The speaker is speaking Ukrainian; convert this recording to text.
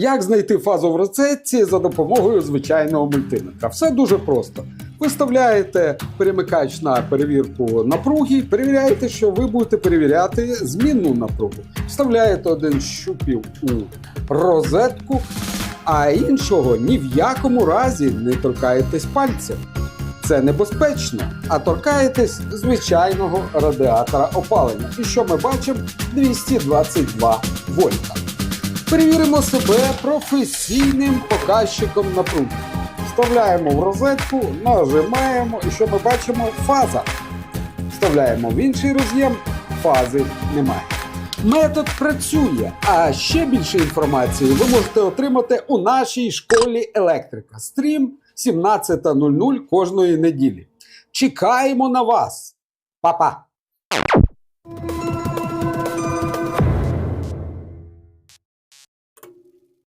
Як знайти фазу в розетці за допомогою звичайного мультиметра? Все дуже просто. Виставляєте перемикач на перевірку напруги, перевіряєте, що ви будете перевіряти змінну напругу. Вставляєте один щупів у розетку, а іншого ні в якому разі не торкаєтесь пальцем. Це небезпечно, а торкаєтесь звичайного радіатора опалення. І що ми бачимо? 222 вольта. Перевіримо себе професійним показчиком напруги. Вставляємо в розетку, нажимаємо, і що ми бачимо? Фаза. Вставляємо в інший роз'єм, фази немає. Метод працює, а ще більше інформації ви можете отримати у нашій школі електрика. Стрім 17.00 кожної неділі. Чекаємо на вас. Па-па!